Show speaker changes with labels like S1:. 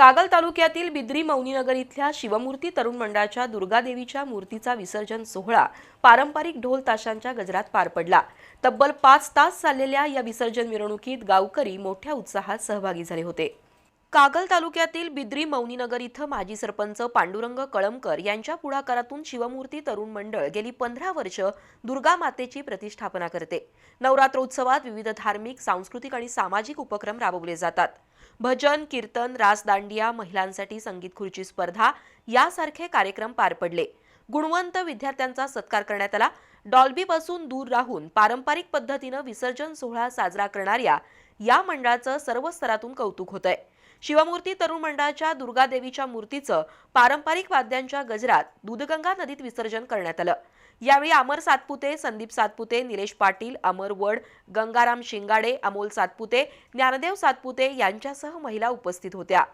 S1: कागल तालुक्यातील बिद्री मौनीनगर इथल्या शिवमूर्ती तरुण मंडळाच्या दुर्गादेवीच्या मूर्तीचा विसर्जन सोहळा पारंपरिक ढोल ताशांच्या गजरात पार पडला. तब्बल पाच तास चाललेल्या या विसर्जन मिरवणुकीत गावकरी मोठ्या उत्साहात सहभागी झाले होते. कागल तालुक्यातील बिद्री मौनीनगर इथं माजी सरपंच पांडुरंग कळमकर यांच्या पुढाकारातून शिवमूर्ती तरुण मंडळ गेली पंधरा वर्ष दुर्गा मातेची प्रतिष्ठापना करते. नवरात्रोत्सवात विविध धार्मिक सांस्कृतिक आणि सामाजिक उपक्रम राबवले जातात. भजन कीर्तन रासदांडिया महिलांसाठी संगीत खुर्ची स्पर्धा यासारखे कार्यक्रम पार पडले. गुणवंत विद्यार्थ्यांचा सत्कार करण्यात आला. डॉल्बीपासून दूर राहून पारंपरिक पद्धतीनं विसर्जन सोहळा साजरा करणाऱ्या या मंडळाचं सर्व स्तरातून कौतुक होतंय. शिवमूर्ती तरुण मंडळाच्या दुर्गादेवीच्या मूर्तीचं पारंपरिक वाद्यांच्या गजरात दूधगंगा नदीत विसर्जन करण्यात आलं. यावेळी अमर सातपुते संदीप सातपुते निलेश पाटील अमर वड गंगाराम शिंगाडे अमोल सातपुते ज्ञानदेव सातपुते यांच्यासह महिला उपस्थित होत्या.